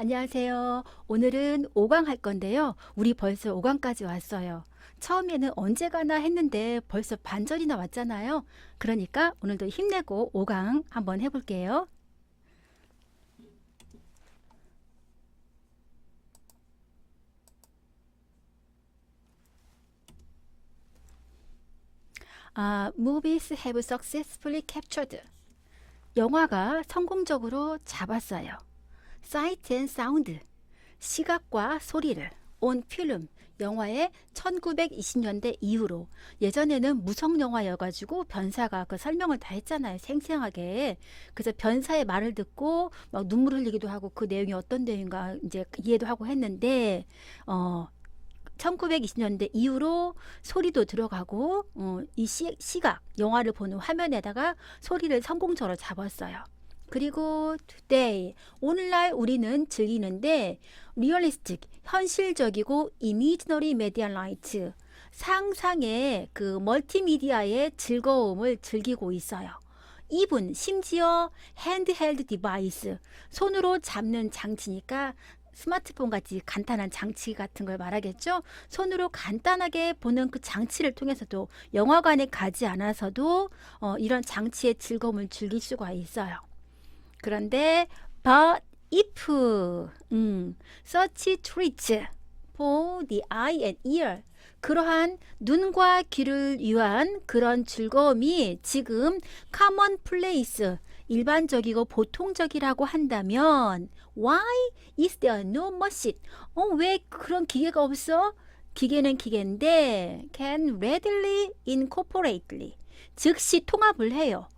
안녕하세요. 오늘은 5강 할 건데요. 우리 벌써 5강까지 왔어요. 처음에는 언제 가나 했는데 벌써 반절이나 왔잖아요. 그러니까 오늘도 힘내고 5강 한번 해볼게요. 아, movies have successfully captured. 영화가 성공적으로 잡았어요. Sight and sound. 시각과 소리를 on film. 영화의 1920년대 이후로 예전에는 무성 영화여가지고 변사가 그 설명을 다 했잖아요 생생하게 그래서 변사의 말을 듣고 막 눈물 흘리기도 하고 그 내용이 어떤 내용인가 이제 이해도 하고 했는데 어 1920년대 이후로 소리도 들어가고 어, 이 시, 시각 영화를 보는 화면에다가 소리를 성공적으로 잡았어요. 그리고 today 오늘날 우리는 즐기는데 리얼리스틱 현실적이고 이미지너리 메디아 라이트 상상의 그 멀티미디어의 즐거움을 즐기고 있어요. 이분 심지어 핸드헬드 디바이스 손으로 잡는 장치니까 스마트폰 같이 간단한 장치 같은 걸 말하겠죠. 손으로 간단하게 보는 그 장치를 통해서도 영화관에 가지 않아서도 어, 이런 장치의 즐거움을 즐길 수가 있어요. 그런데 but if 음, such treats for the eye and ear 그러한 눈과 귀를 위한 그런 즐거움이 지금 common place 일반적이고 보통적이라고 한다면 why is there no machine? 어, 왜 그런 기계가 없어? 기계는 기계인데 can readily incorporately 즉시 통합을 해요.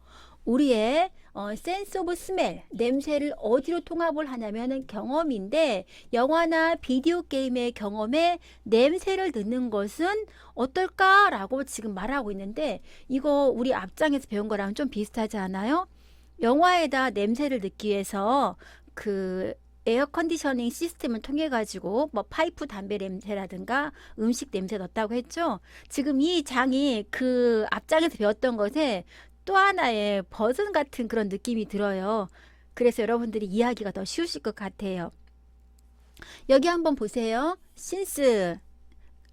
우리의 어, sense of 냄새를 어디로 통합을 하냐면은 경험인데 영화나 비디오 게임의 경험에 냄새를 듣는 것은 어떨까라고 지금 말하고 있는데 이거 우리 앞장에서 배운 거랑 좀 비슷하지 않아요? 영화에다 냄새를 넣기 위해서 그 에어 컨디셔닝 시스템을 통해 가지고 뭐 파이프 담배 냄새라든가 음식 냄새 넣었다고 했죠. 지금 이 장이 그 앞장에서 배웠던 것에 또 하나의 버전 같은 그런 느낌이 들어요. 그래서 여러분들이 이해하기가 더 쉬우실 것 같아요. 여기 한번 보세요. 신스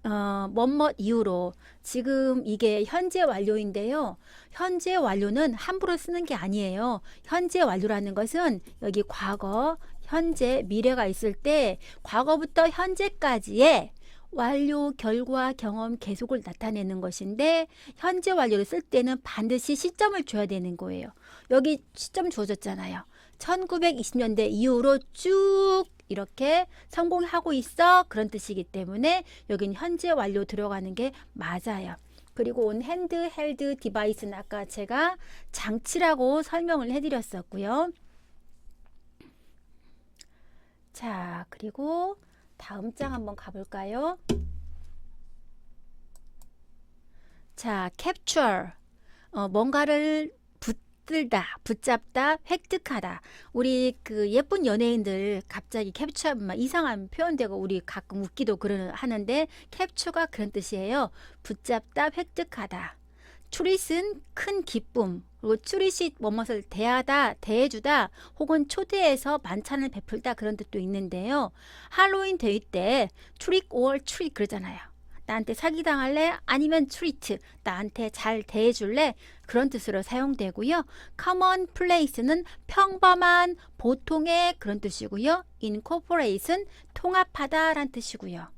어, 뭐뭐 이후로 지금 이게 현재 완료인데요. 현재 완료는 함부로 쓰는 게 아니에요. 현재 완료라는 것은 여기 과거, 현재, 미래가 있을 때 과거부터 현재까지의 완료, 결과, 경험, 계속을 나타내는 것인데 현재 완료를 쓸 때는 반드시 시점을 줘야 되는 거예요. 여기 시점 주어졌잖아요. 1920년대 이후로 쭉 이렇게 성공하고 있어 그런 뜻이기 때문에 여긴 현재 완료 들어가는 게 맞아요. 그리고 온 핸드 헬드 디바이스는 아까 제가 장치라고 설명을 해드렸었고요. 자, 그리고 다음 장 한번 가볼까요? 자, capture. 어, 뭔가를 붙들다, 붙잡다, 획득하다. 우리 그 예쁜 연예인들 갑자기 캡처하면 막 이상한 표현되고 우리 가끔 웃기도 그러 하는데 캡처가 그런 뜻이에요. 붙잡다, 획득하다. 추릿은 큰 기쁨, 그리고 추릿이 뭐뭇을 대하다, 대해주다, 혹은 초대해서 만찬을 베풀다 그런 뜻도 있는데요. 할로윈 데이 때 트릭 or 트릭 그러잖아요. 나한테 사기당할래? 아니면 트리트, 나한테 잘 대해줄래? 그런 뜻으로 사용되고요. common place는 평범한, 보통의 그런 뜻이고요. incorporate는 통합하다 란 뜻이고요.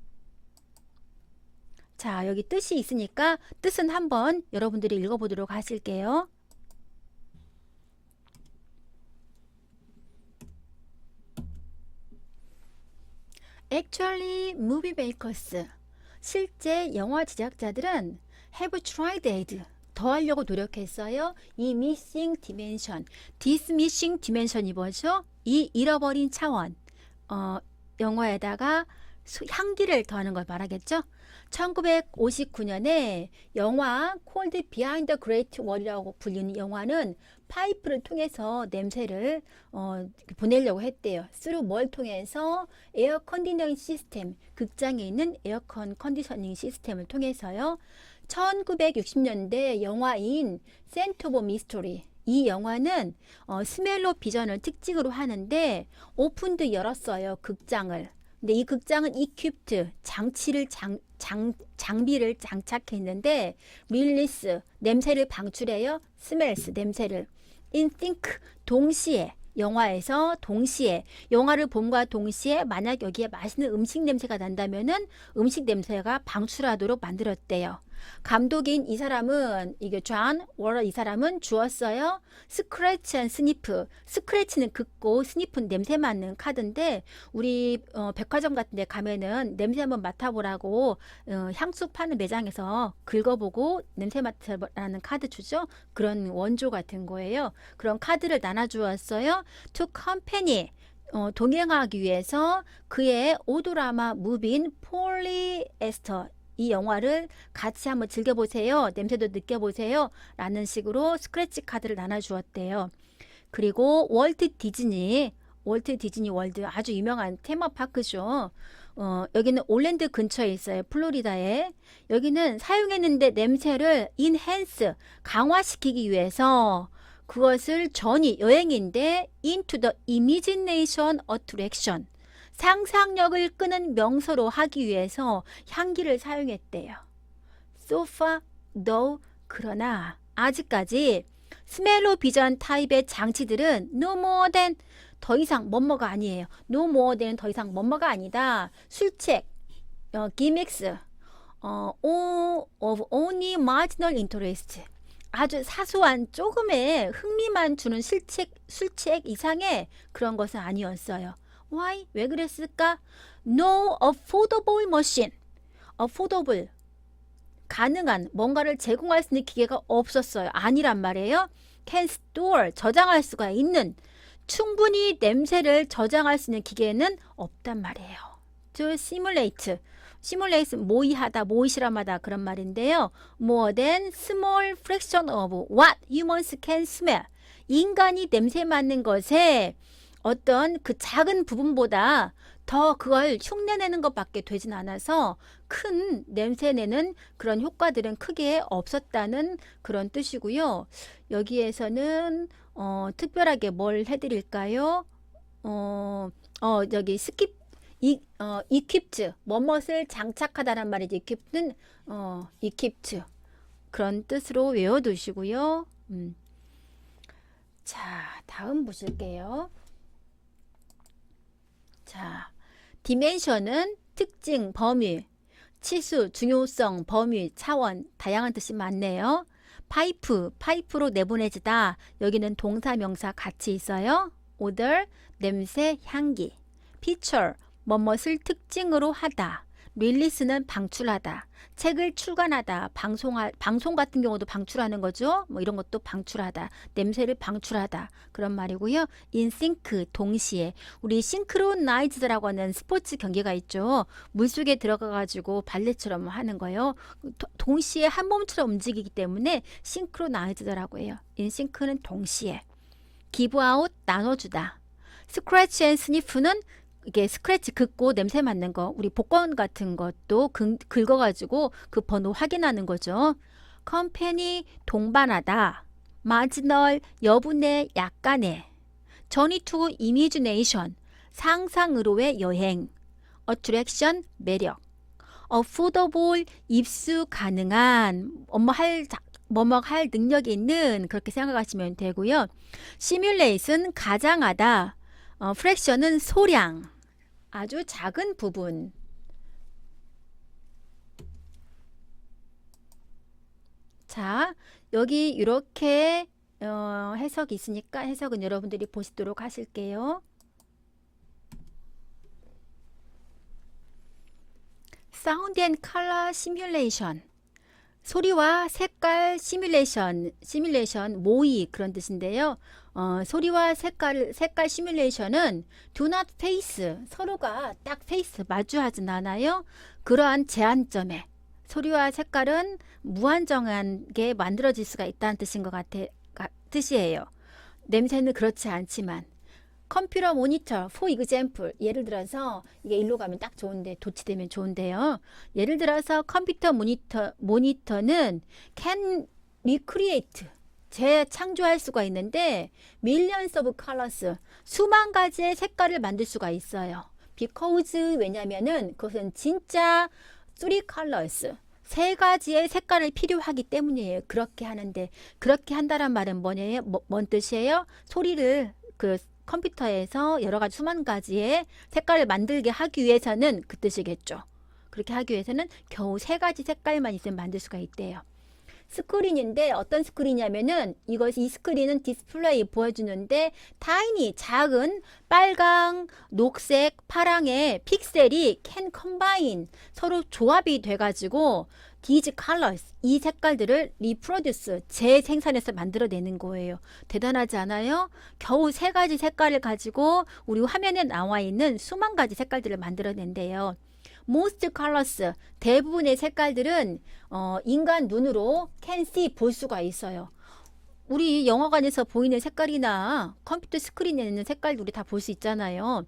자, 여기 뜻이 있으니까 뜻은 한번 여러분들이 읽어보도록 하실게요. Actually, movie makers. 실제 영화 제작자들은 have tried aid. 더 하려고 노력했어요. 이 missing dimension. this missing dimension이 뭐죠? 이 잃어버린 차원. 어, 영화에다가 수- 향기를 더하는 걸 말하겠죠? 1959년에 영화 콜드 비하인드 그레이트 월이라고 불리는 영화는 파이프를 통해서 냄새를 어, 보내려고 했대요. 스루 뭘 통해서 에어 컨디셔닝 시스템, 극장에 있는 에어컨 컨디셔닝 시스템을 통해서요. 1960년대 영화인 센트 오브 미스터리 이 영화는 어, 스멜로 비전을 특징으로 하는데 오픈도 열었어요 극장을. 근데 이 극장은 이퀴프트 장치를 장, 장 장비를 장착했는데 릴리스 냄새를 방출해요. 스멜스 냄새를 인싱크 동시에 영화에서 동시에 영화를 봄과 동시에 만약 여기에 맛있는 음식 냄새가 난다면은 음식 냄새가 방출하도록 만들었대요. 감독인 이 사람은 이게 존 워러 이 사람은 주었어요. 스크래치 앤 스니프. 스크래치는 긋고 스니프는 냄새 맡는 카드인데 우리 어, 백화점 같은 데 가면은 냄새 한번 맡아보라고 어, 향수 파는 매장에서 긁어보고 냄새 맡아라는 카드 주죠. 그런 원조 같은 거예요. 그런 카드를 나눠주었어요. To company. 어, 동행하기 위해서 그의 오도라마 무빈 폴리에스터 이 영화를 같이 한번 즐겨보세요. 냄새도 느껴보세요. 라는 식으로 스크래치 카드를 나눠주었대요. 그리고 월트 디즈니, 월트 디즈니 월드 아주 유명한 테마파크죠. 어, 여기는 올랜드 근처에 있어요. 플로리다에. 여기는 사용했는데 냄새를 인핸스, 강화시키기 위해서 그것을 전이 여행인데 into the imagination attraction 상상력을 끄는 명소로 하기 위해서 향기를 사용했대요. So far, though, 그러나 아직까지 스멜로 비전 타입의 장치들은 no more than 더 이상 뭐뭐가 아니에요. no more than 더 이상 뭐뭐가 아니다. 술책, 어, gimmicks, 어, all of only marginal interest. 아주 사소한 조금의 흥미만 주는 실책, 술책 이상의 그런 것은 아니었어요. Why? 왜 그랬을까? No affordable machine. affordable. 가능한 뭔가를 제공할 수 있는 기계가 없었어요. 아니란 말이에요. can store. 저장할 수가 있는 충분히 냄새를 저장할 수 있는 기계는 없단 말이에요. to simulate. simulate 모의하다, 모의실험하다 그런 말인데요. more than small fraction of what humans can smell. 인간이 냄새 맡는 것에 어떤 그 작은 부분보다 더 그걸 흉내내는 것밖에 되진 않아서 큰 냄새 내는 그런 효과들은 크게 없었다는 그런 뜻이고요. 여기에서는 어, 특별하게 뭘 해드릴까요? 어, 어, 여기 스킵 이, 어, equipped, 뭐뭇을 장착하다란 말이지. equipped는, 어, equipped. 그런 뜻으로 외워두시고요. 음. 자, 다음 보실게요. 자, 디멘션은 특징, 범위, 치수, 중요성, 범위, 차원, 다양한 뜻이 많네요. 파이프, 파이프로 내보내지다. 여기는 동사, 명사 같이 있어요. 오더, 냄새, 향기. 피처, 뭐뭇을 특징으로 하다. 릴리스는 방출하다. 책을 출간하다. 방송할 방송 같은 경우도 방출하는 거죠. 뭐 이런 것도 방출하다. 냄새를 방출하다. 그런 말이고요. 인싱크 동시에 우리 싱크로나이즈드라고 하는 스포츠 경기가 있죠. 물속에 들어가 가지고 발레처럼 하는 거예요. 도- 동시에 한 몸처럼 움직이기 때문에 싱크로나이즈드라고 해요. 인싱크는 동시에 기브아웃 나눠주다. 스크래치 앤 스니프는 이게 스크래치 긋고 냄새 맡는 거, 우리 복권 같은 것도 긁, 긁어가지고 그 번호 확인하는 거죠. 컴퍼니 동반하다. 마지널 여분의 약간의. 전이 투 이미지네이션 상상으로의 여행. 어트랙션 매력. 어푸더볼 입수 가능한 뭐뭐 할 자- 뭐뭐 할 능력이 있는 그렇게 생각하시면 되고요. 시뮬레이션 가장하다. 어, 프랙션은 소량, 아주 작은 부분. 자, 여기 이렇게 어, 해석이 있으니까 해석은 여러분들이 보시도록 하실게요. 사운드 앤 컬러 시뮬레이션. 소리와 색깔 시뮬레이션, 시뮬레이션 모의 그런 뜻인데요. 어, 소리와 색깔 색깔 시뮬레이션은 do not face 서로가 딱 페이스 마주하진 않아요. 그러한 제한점에 소리와 색깔은 무한정하게 만들어질 수가 있다는 뜻인 것 같아 가, 뜻이에요. 냄새는 그렇지 않지만 컴퓨터 모니터 for example 예를 들어서 이게 일로 가면 딱 좋은데 도치되면 좋은데요. 예를 들어서 컴퓨터 모니터 모니터는 can recreate 재창조할 수가 있는데 millions of 수만 가지의 색깔을 만들 수가 있어요. because 왜냐면은 그것은 진짜 three colors 세 가지의 색깔을 필요하기 때문이에요. 그렇게 하는데 그렇게 한다란 말은 뭐냐요? 뭐, 뭔 뜻이에요? 소리를 그 컴퓨터에서 여러 가지 수만 가지의 색깔을 만들게 하기 위해서는 그 뜻이겠죠. 그렇게 하기 위해서는 겨우 세 가지 색깔만 있으면 만들 수가 있대요. 스크린인데 어떤 스크린이냐면은 이것이 이 스크린은 디스플레이 보여주는데 타이니 작은 빨강, 녹색, 파랑의 픽셀이 can combine 서로 조합이 돼가지고 these colors 이 색깔들을 reproduce 재생산해서 만들어내는 거예요. 대단하지 않아요? 겨우 세 가지 색깔을 가지고 우리 화면에 나와 있는 수만 가지 색깔들을 만들어낸대요. Most colors 대부분의 색깔들은 어, 인간 눈으로 can see 볼 수가 있어요. 우리 영화관에서 보이는 색깔이나 컴퓨터 스크린에 있는 색깔도 우리 다 볼 수 있잖아요.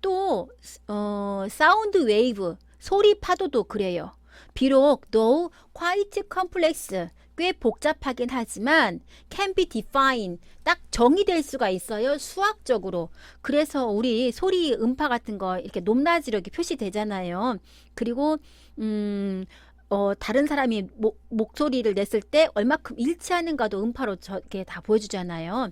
또 어, 사운드 웨이브 소리 파도도 그래요. 비록 though quite complex 꽤 복잡하긴 하지만 can be defined 딱 정의될 수가 있어요 수학적으로. 그래서 우리 소리 음파 같은 거 이렇게 높낮이로 이렇게 표시되잖아요. 그리고 음 어, 다른 사람이 목, 목소리를 냈을 때 얼마큼 일치하는가도 음파로 저렇게 다 보여주잖아요.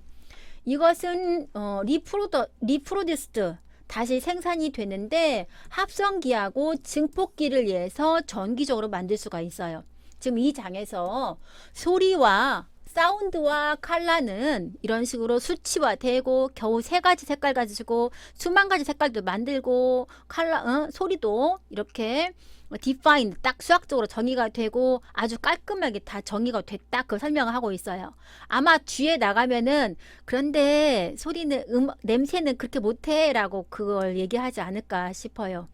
이것은 어, 리프로더 리프로듀스트 다시 생산이 되는데 합성기하고 증폭기를 위해서 전기적으로 만들 수가 있어요. 지금 이 장에서 소리와 사운드와 컬러는 이런 식으로 수치화되고 겨우 세 가지 색깔 가지고 수만 가지 색깔도 만들고 컬러 어? 소리도 이렇게 define 딱 수학적으로 정의가 되고 아주 깔끔하게 다 정의가 됐다 그 설명을 하고 있어요. 아마 뒤에 나가면은 그런데 소리는 음 냄새는 그렇게 못해라고 그걸 얘기하지 않을까 싶어요.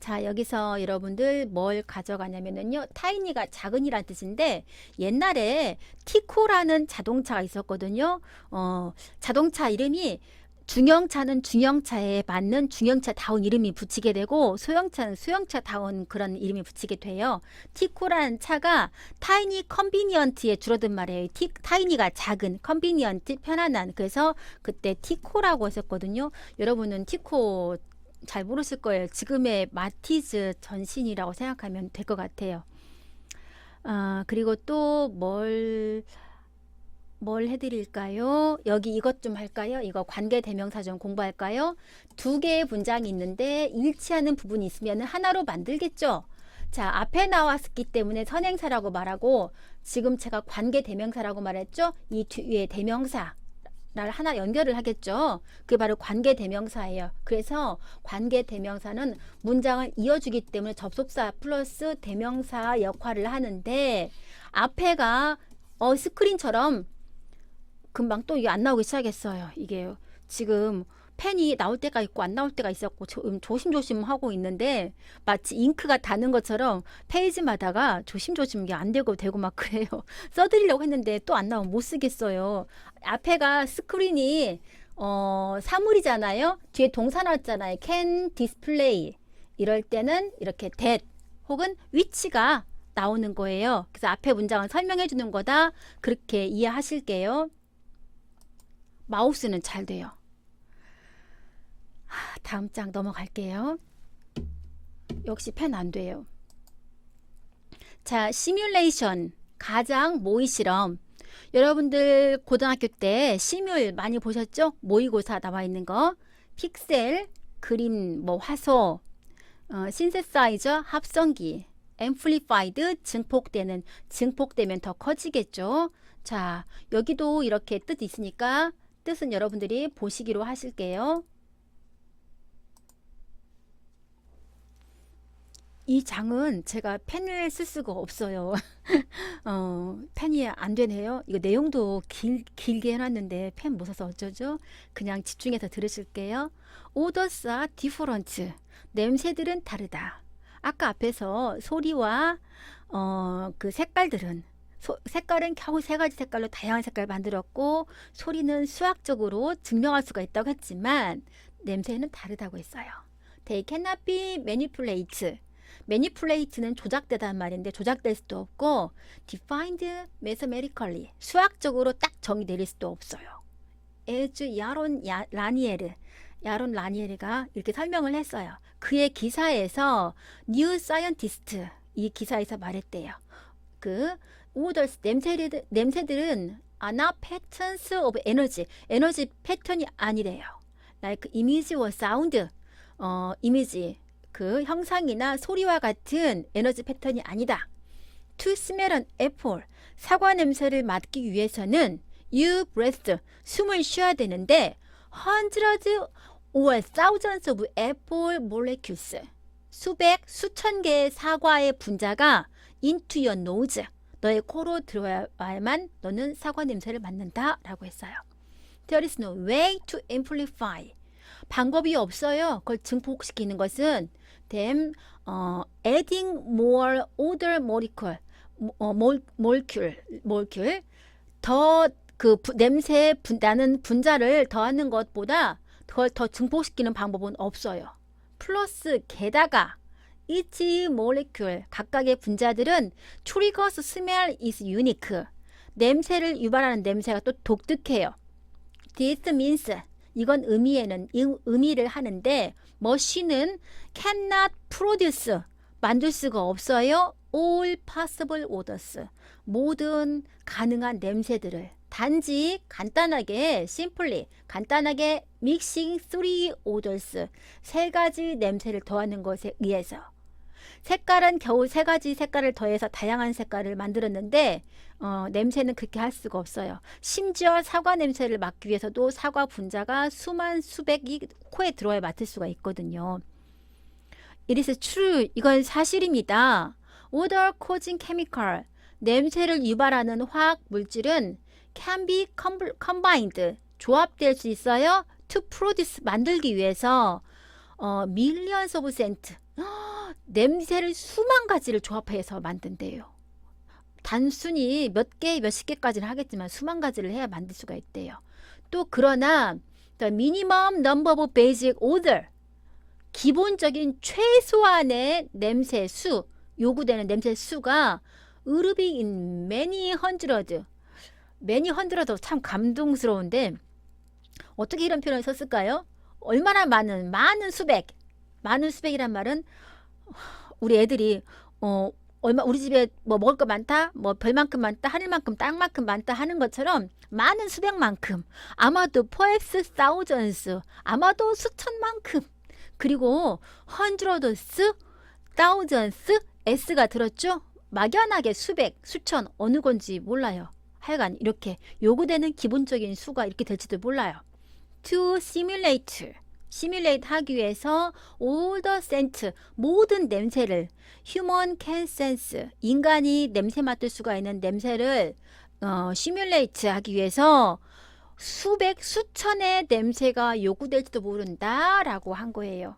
자, 여기서 여러분들 뭘 가져가냐면은요, 타이니가 작은이란 뜻인데, 옛날에 티코라는 자동차가 있었거든요. 어, 자동차 이름이 중형차는 중형차에 맞는 중형차다운 이름이 붙이게 되고, 소형차는 소형차다운 그런 이름이 붙이게 돼요. 티코라는 차가 타이니 컨비니언트에 줄어든 말이에요. 티, 타이니가 작은, 컨비니언트, 편안한. 그래서 그때 티코라고 했었거든요. 여러분은 티코 잘 모르실 거예요. 지금의 마티즈 전신이라고 생각하면 될 것 같아요. 아, 그리고 또 뭘, 뭘 해드릴까요? 여기 이것 좀 할까요? 이거 관계 대명사 좀 공부할까요? 두 개의 문장이 있는데 일치하는 부분이 있으면 하나로 만들겠죠? 자, 앞에 나왔기 때문에 선행사라고 말하고 지금 제가 관계 대명사라고 말했죠? 이 뒤에 대명사. 를 하나 연결을 하겠죠. 그게 바로 관계 대명사예요. 그래서 관계 대명사는 문장을 이어주기 때문에 접속사 플러스 대명사 역할을 하는데 앞에가 어 스크린처럼 금방 또 이게 안 나오기 시작했어요. 이게 지금 펜이 나올 때가 있고 안 나올 때가 있었고 조, 음, 조심조심 하고 있는데 마치 잉크가 다는 것처럼 페이지마다가 조심조심 이게 안 되고 되고 막 그래요. 써드리려고 했는데 또 안 나오면 못 쓰겠어요. 앞에가 스크린이 어, 사물이잖아요. 뒤에 동사 나왔잖아요. can display. 이럴 때는 이렇게 that 혹은 위치가 나오는 거예요. 그래서 앞에 문장을 설명해 주는 거다. 그렇게 이해하실게요. 마우스는 잘 돼요. 다음 장 넘어갈게요. 역시 펜 안 돼요. 자, 시뮬레이션. 가장 모의 실험. 여러분들 고등학교 때 시뮬 많이 보셨죠? 모의고사 나와 있는 거. 픽셀, 그림, 뭐 화소, 어, 신세사이저, 합성기, 앰플리파이드, 증폭되는, 증폭되면 더 커지겠죠? 자, 여기도 이렇게 뜻 있으니까 뜻은 여러분들이 보시기로 하실게요. 이 장은 제가 펜을 쓸 수가 없어요. 어, 펜이 안 되네요. 이거 내용도 길, 길게 해놨는데 펜못 써서 어쩌죠? 그냥 집중해서 들으실게요. Are different. 냄새들은 다르다. 아까 앞에서 소리와 어, 그 색깔들은 소, 색깔은 겨우 세 가지 색깔로 다양한 색깔 만들었고 소리는 수학적으로 증명할 수가 있다고 했지만 냄새는 다르다고 했어요. They cannot be manipulated. Manipulate는 조작되단 말인데 조작될 수도 없고 defined mathematically 수학적으로 딱 정의 내릴 수도 없어요. 에즈 야론 야, 라니에르 야론 라니에르가 이렇게 설명을 했어요. 그의 기사에서 뉴 사이언티스트 이 기사에서 말했대요. 그 오더스 냄새들 냄새들은 아나 패턴스 오브 에너지 에너지 패턴이 아니래요. like image or sound 어 이미지 그 형상이나 소리와 같은 에너지 패턴이 아니다. To smell an apple 사과 냄새를 맡기 위해서는 you breathe 숨을 쉬어야 되는데 hundreds or thousands of apple molecules 수백 수천 개의 사과의 분자가 into your nose 너의 코로 들어와야만 너는 사과 냄새를 맡는다 라고 했어요. There is no way to amplify. 방법이 없어요. 그걸 증폭시키는 것은 them 어, adding more odor molecule, 어, 몰, molecule, molecule 더그 냄새 분, 나는 분자를 더하는 것보다 그걸 더 증폭시키는 방법은 없어요. 플러스 게다가 each molecule 각각의 분자들은 triggers smell is unique. 냄새를 유발하는 냄새가 또 독특해요. This means 이건 의미에는 의- 의미를 하는데 머신은 cannot produce 만들 수가 없어요. all possible odors 모든 가능한 냄새들을 단지 간단하게 simply 간단하게 mixing three odors 세 가지 냄새를 더하는 것에 의해서 색깔은 겨우 세 가지 색깔을 더해서 다양한 색깔을 만들었는데 어, 냄새는 그렇게 할 수가 없어요. 심지어 사과 냄새를 맡기 위해서도 사과 분자가 수만 수백이 코에 들어야 맡을 수가 있거든요. It is true. 이건 사실입니다. Odor causing chemical. 냄새를 유발하는 화학 물질은 can be com- combined. 조합될 수 있어요. To produce. 만들기 위해서 어, millions of scent. 냄새를 수만 가지를 조합해서 만든대요. 단순히 몇 개, 몇십 개까지는 하겠지만 수만 가지를 해야 만들 수가 있대요. 또 그러나 the minimum number of basic odor 기본적인 최소한의 냄새 수 요구되는 냄새 수가 으르비 in many hundred many 참 감동스러운데 어떻게 이런 표현을 썼을까요? 얼마나 많은 많은 수백 많은 수백이란 말은 우리 애들이 어 얼마 우리 집에 뭐 먹을 거 많다 뭐 별만큼 많다 하늘만큼 땅만큼 많다 하는 것처럼 많은 수백만큼 아마도 perhaps thousands 아마도 수천만큼 그리고 hundreds thousands s가 들었죠? 막연하게 수백 수천 어느 건지 몰라요. 하여간 이렇게 요구되는 기본적인 수가 이렇게 될지도 몰라요. To simulate 시뮬레이트 하기 위해서 the scent 모든 냄새를 human can sense 인간이 냄새 맡을 수가 있는 냄새를 어, 시뮬레이트 하기 위해서 수백 수천의 냄새가 요구될지도 모른다라고 한 거예요.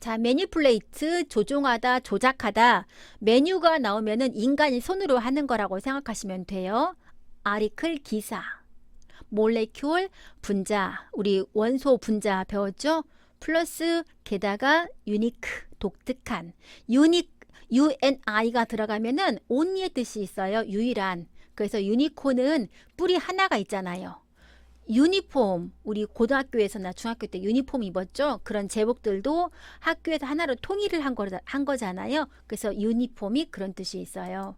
자, 매니플레이트 조종하다, 조작하다. 메뉴가 나오면은 인간이 손으로 하는 거라고 생각하시면 돼요. 아리클 기사. 몰레큘 분자 우리 원소 분자 배웠죠? 플러스 게다가 유니크 독특한 유닉 UNI가 들어가면은 only의 뜻이 있어요. 유일한. 그래서 유니콘은 뿔이 하나가 있잖아요. 유니폼 우리 고등학교에서나 중학교 때 유니폼 입었죠. 그런 제복들도 학교에서 하나로 통일을 한, 거, 한 거잖아요. 그래서 유니폼이 그런 뜻이 있어요.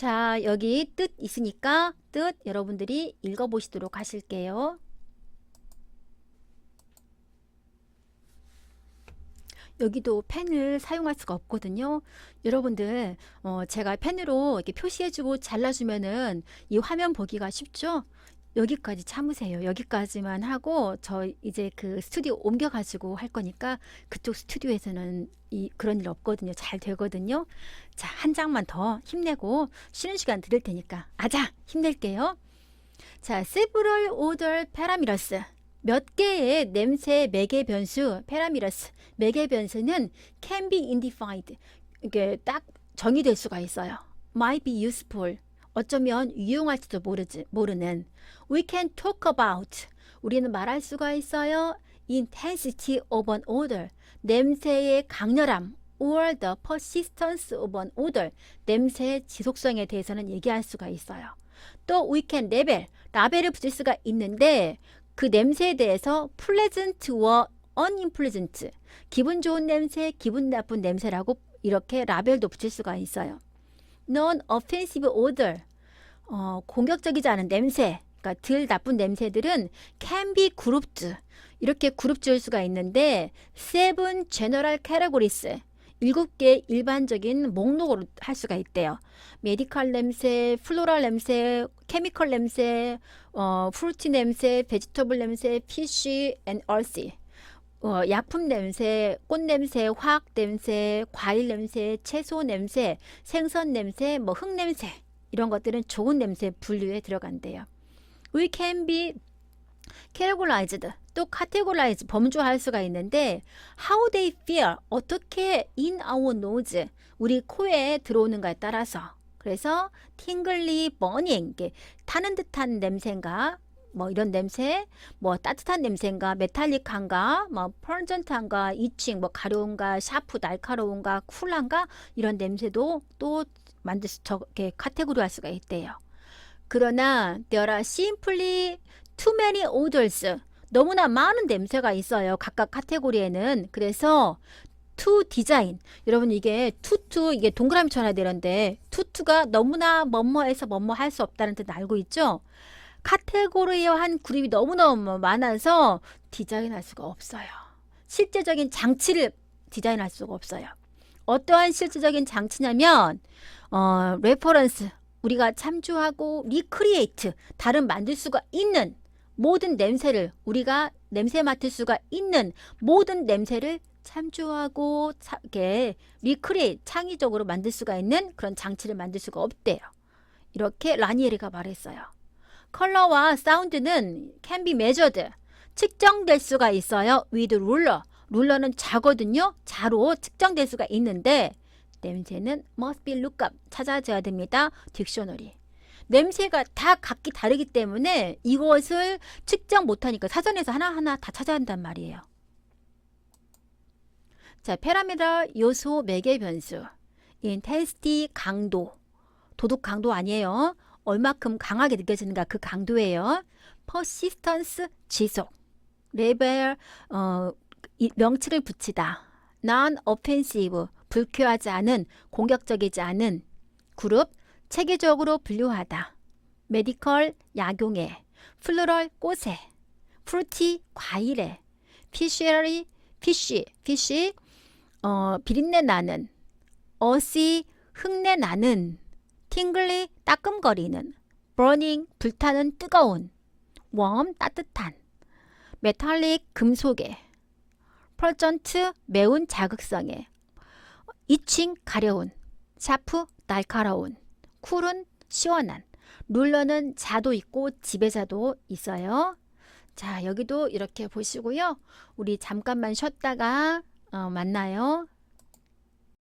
자, 여기 뜻 있으니까 뜻 여러분들이 읽어보시도록 하실게요. 여기도 펜을 사용할 수가 없거든요. 여러분들, 어, 제가 펜으로 이렇게 표시해주고 잘라주면은 이 화면 보기가 쉽죠? 여기까지 참으세요. 여기까지만 하고 저 이제 그 스튜디오 옮겨가지고 할 거니까 그쪽 스튜디오에서는 이 그런 일 없거든요. 잘 되거든요. 자, 한 장만 더 힘내고 쉬는 시간 드릴 테니까 아자 힘낼게요. 자, several order parameters 몇 개의 냄새 매개 변수 페라미러스 매개 변수는 can be identified 이게 딱 정의될 수가 있어요. might be useful 어쩌면 유용할지도 모르지 모르는. We can talk about. 우리는 말할 수가 있어요. intensity of an odor, 냄새의 강렬함. Or the persistence of an odor, 냄새의 지속성에 대해서는 얘기할 수가 있어요. 또 we can label, 라벨을 붙일 수가 있는데 그 냄새에 대해서 pleasant와 unpleasant, 기분 좋은 냄새, 기분 나쁜 냄새라고 이렇게 라벨도 붙일 수가 있어요. Non-offensive odor, 어, 공격적이지 않은 냄새, 그러니까 덜 나쁜 냄새들은 can be grouped, 이렇게 그룹 지을 수가 있는데 seven general categories, 일곱 개 일반적인 목록으로 할 수가 있대요. 메디컬 냄새, 플로럴 냄새, 케미컬 냄새, 어, 프루티 냄새, 베지터블 냄새, 피쉬 앤 얼시. 어, 약품 냄새, 꽃 냄새, 화학 냄새, 과일 냄새, 채소 냄새, 생선 냄새, 뭐 흙 냄새 이런 것들은 좋은 냄새 분류에 들어간대요. We can be categorized 또 categorize 범주할 수가 있는데 how they feel 어떻게 in our nose 우리 코에 들어오는가에 따라서 그래서 tingly, burning 이게 타는 듯한 냄새인가 뭐 이런 냄새, 뭐 따뜻한 냄새인가, 메탈릭한가, 뭐 펄전트한가, 이칭, 뭐 가려운가, 샤프, 날카로운가, 쿨한가 이런 냄새도 또 만들 수 저게 카테고리 할 수가 있대요. 그러나 there are simply too many odors. 너무나 많은 냄새가 있어요. 각각 카테고리에는. 그래서 to design. 여러분 이게 투투 이게 동그라미 쳐야 되는데 투투가 너무나 뭐뭐해서 뭐뭐 할 수 없다는 뜻 알고 있죠? 카테고리화한 그룹이 너무너무 많아서 디자인할 수가 없어요. 실제적인 장치를 디자인할 수가 없어요. 어떠한 실질적인 장치냐면 어, 레퍼런스 우리가 참조하고 리크리에이트 다른 만들 수가 있는 모든 냄새를 우리가 냄새 맡을 수가 있는 모든 냄새를 참조하고 차, 이렇게 리크리에이트 창의적으로 만들 수가 있는 그런 장치를 만들 수가 없대요. 이렇게 라니에르가 말했어요. 컬러와 사운드는 can be measured. 측정될 수가 있어요. with ruler. 룰러는 자거든요. 자로 측정될 수가 있는데 냄새는 must be look up. 찾아줘야 됩니다. 딕셔너리. 냄새가 다 각기 다르기 때문에 이것을 측정 못하니까 사전에서 하나하나 다 찾아야 한단 말이에요. 자, 페라미터 요소 매개 변수. 인텐시티 강도. 도둑 강도 아니에요. 얼마큼 강하게 느껴지는가 그 강도예요. persistence 지속. 레벨 어, 이 명칭을 붙이다. non-offensive 불쾌하지 않은 공격적이지 않은 그룹 체계적으로 분류하다. 메디컬 약용에 플로럴 꽃에 프루티 과일에 피쉬리 피쉬 피쉬 어, 비린내 나는 어시 흙내 나는 팅글리 따끔거리는 burning 불타는 뜨거운 웜 따뜻한 메탈릭 금속에 펄전트 매운 자극성에 이칭 가려운 샤프 날카로운 쿨은 시원한 룰러는 자도 있고 지배자도 있어요. 자 여기도 이렇게 보시고요. 우리 잠깐만 쉬었다가 어, 만나요.